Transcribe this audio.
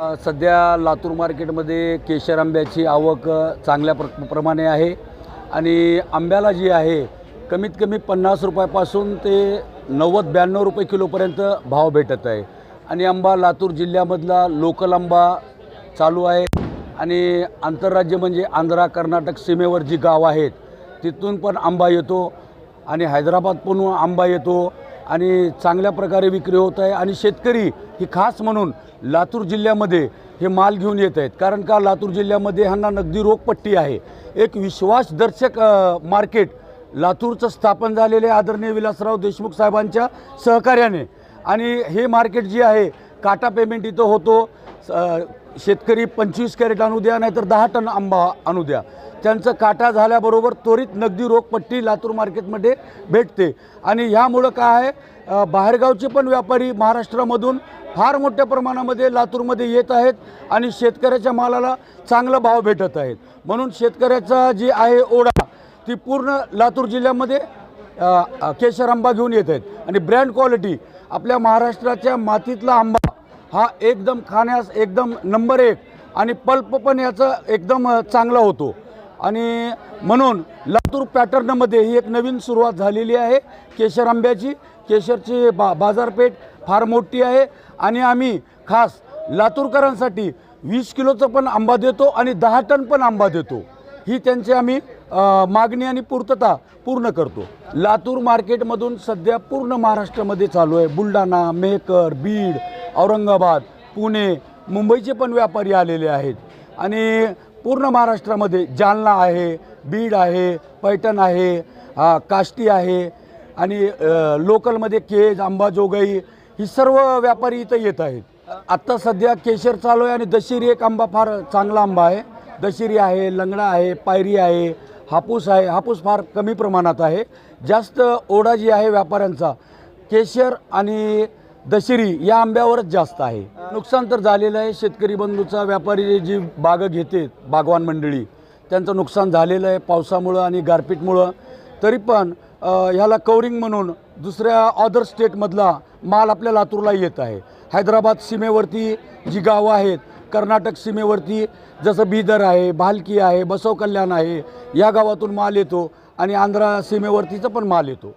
सध्या लातूर मार्केटमध्ये केशर आंब्याची आवक चांगल्या प्र प्रमाणे आहे. आणि आंब्याला जी आहे कमीत कमी पन्नास रुपयापासून ते नव्वद ब्याण्णव रुपये किलोपर्यंत भाव भेटत आहे. आणि आंबा लातूर जिल्ह्यामधला लोकल आंबा चालू आहे. आणि आंतरराज्य म्हणजे आंध्रा कर्नाटक सीमेवर जी गाव आहेत तिथून पण आंबा येतो. आणि हैदराबादकडून आंबा येतो. आणि चांगल्या प्रकारे विक्री होत आहे. आणि शेतकरी ही खास म्हणून लातूर जिल्ह्यामध्ये हे माल घेऊन येत आहेत. कारण का लातूर जिल्ह्यामध्ये ह्यांना नगदी रोखपट्टी आहे. एक विश्वासदर्शक मार्केट लातूरचं स्थापन झालेले आदरणीय विलासराव देशमुख साहेबांच्या सहकार्याने. आणि हे मार्केट जे आहे काटा पेमेंट इथं होतो. शेतकरी पंचवीस कॅरेट आणू द्या नाहीतर दहा टन आंबा आणू द्या. त्यांचं काटा झाल्याबरोबर त्वरित नगदी रोखपट्टी लातूर मार्केटमध्ये भेटते. आणि ह्यामुळं काय आहे बाहेरगावचे पण व्यापारी महाराष्ट्रामधून फार मोठ्या प्रमाणामध्ये लातूरमध्ये येत आहेत आणि शेतकऱ्याच्या मालाला चांगला भाव भेटत आहेत. म्हणून शेतकऱ्याचा जी आहे ओढा ती पूर्ण लातूर जिल्ह्यामध्ये केशर आंबा घेऊन येत आहेत. आणि ब्रँड क्वालिटी आपल्या महाराष्ट्राच्या मातीतला आंबा हा एकदम खाण्यास एकदम नंबर एक आणि पल्प पण याचा एकदम चांगला होतो. आणि म्हणून लातूर पॅटर्नमध्ये ही एक नवीन सुरुवात झालेली आहे केशर आंब्याची. केशरची बा बाजारपेठ फार मोठी आहे आणि आम्ही खास लातूरकरांसाठी वीस किलोचं पण आंबा देतो आणि दहा टन पण आंबा देतो. ही त्यांची आम्ही मागणी आणि पूर्तता पूर्ण करतो. लातूर मार्केटमधून सध्या पूर्ण महाराष्ट्रामध्ये चालू आहे. बुलढाणा मेहकर बीड औरंगाबाद पुणे मुंबईचे पण व्यापारी आलेले आहेत. आणि पूर्ण महाराष्ट्रामध्ये जालना आहे बीड आहे पैठण आहे काष्टी आहे. आणि लोकलमध्ये केज अंबाजोगाई ही सर्व व्यापारी इथं येत आहेत. आत्ता सध्या केशर चालू आहे आणि दशेरी एक आंबा फार चांगला आंबा आहे. दशेरी आहे लंगडा आहे पायरी आहे हापूस आहे हापूस फार कमी प्रमाणात आहे. जास्त ओढा जी आहे व्यापाऱ्यांचा केशर आणि दशेरी या आंब्यावरच जास्त आहे. नुकसान तर झालेलं आहे. शेतकरी बंधूचा व्यापारी जी बागं घेते बागवान मंडळी त्यांचं नुकसान झालेलं आहे पावसामुळं आणि गारपीटमुळं. तरी पण ह्याला कवरिंग म्हणून दुसऱ्या अदर स्टेटमधला माल आपल्या लातूरला येत आहे. हैदराबाद सीमेवरती जी गावं आहेत कर्नाटक सीमेवरती जसं बीदर आहे भालकी आहे बसव कल्याण आहे या गावातून माल येतो आणि आंध्रा सीमेवरतीचा पण माल येतो.